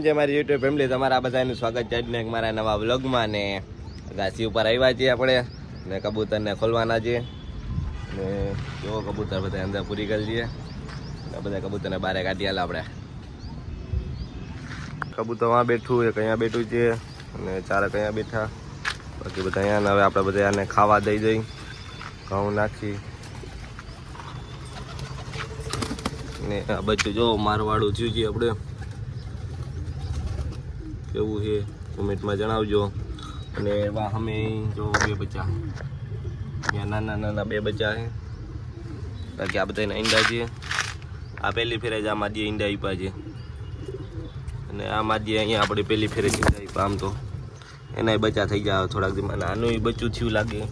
છે મારી YouTube family તમારા બધાનું સ્વાગત છે એક મારા નવા વ્લોગમાં ને ઘાસી ઉપર આવ્યા છીએ આપણે ને કબૂતરને ખોલવાના છીએ. ને જો કબૂતર બધા અંદર પૂરી કરી દઈએ ને બધા કબૂતરને બહાર કાઢી આલા આપણે. કબૂતર વાં બેઠું, એક અહીંયા બેઠું છે અને ચારક અહીંયા બેઠા. બાકી બધા અહીંયા ને હવે આપણે બધા આને ખાવા દઈ દઈ. ઘઉં નાખી. ને આ બધું જો મારવાડું થયું છે આપણે. કેવું છે, કોમેન્ટમાં જણાવજો. અને એવા અમે જો બે બચ્ચા. ત્યાં નાના નાના બે બચ્ચા છે. બાકી આ બધાના ઈંડા છે. આ પહેલી ફેરે જ આ માદી ઈંડા આપ્યા છે. અને આ માદી અહીંયા આપણે પહેલી ફેરે જ ઈંડા આપ્યા આમ તો. એના બચ્ચા થઈ જાય થોડાક દિવસમાં આનું બચ્ચું થયું લાગે.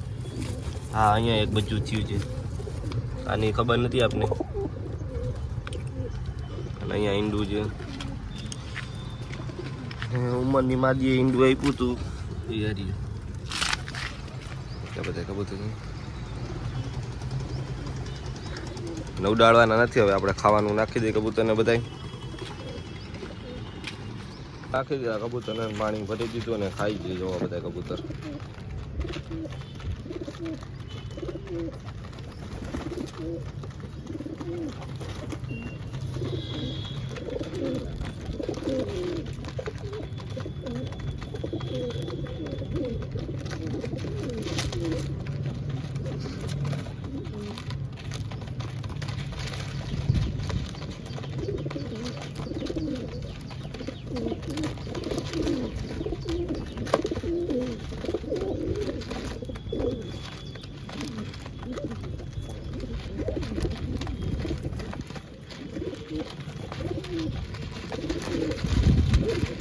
હા, અહીંયા એક બચ્ચું થયું છે. આની ખબર નથી આપને. અને અહીંયા ઈંડું છે. ઉંમરની માદીએ ઈંડું આપ્યું હતું એ હારી એટલા બધા કબૂતર છે. ને ઉડાડવાના નથી હવે આપણે ખાવાનું નાખી દઈએ કબૂતરને બધાય. નાખી દીધા કબૂતરને પાણી ભરી દીધું અને ખાઈ જઈએ જોવા બધા કબૂતર.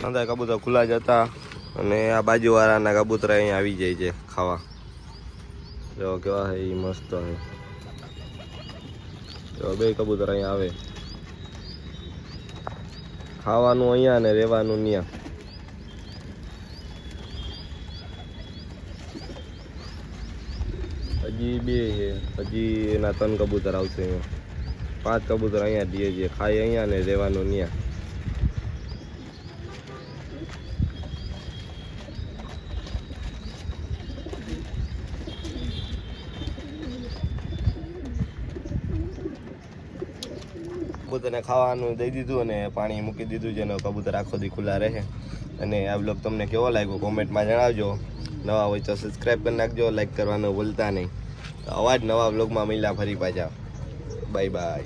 અંદર કબૂતર ખુલ્લા જતા અને આ બાજુવાળાના કબૂતર અહીંયા આવી જાય છે ખાવા. જો કેવા છે એ મસ્ત છે જો બે કબૂતર અહીંયા આવે. ખાવાનું અહીંયા ને રહેવાનું ત્યાં હજી બે છે હજી એના ત્રણ કબૂતર આવશે અહીંયા પાંચ કબૂતર અહીંયા દે છે ખાય અહીંયા ને રહેવાનું ત્યાં કબૂતરને ખાવાનું દઈ દીધું અને પાણી મૂકી દીધું જેનો કબૂતર આખો દી ખુલ્લા રહે. અને આ બ્લોગ તમને કેવો લાગ્યો? કોમેન્ટમાં જણાવજો. નવા હોય તો સબસ્ક્રાઈબ કરી નાખજો લાઈક કરવાનું ભૂલતા નહીં. તો આવા જ નવા બ્લોગમાં મળ્યા ફરી પાછા. Bye bye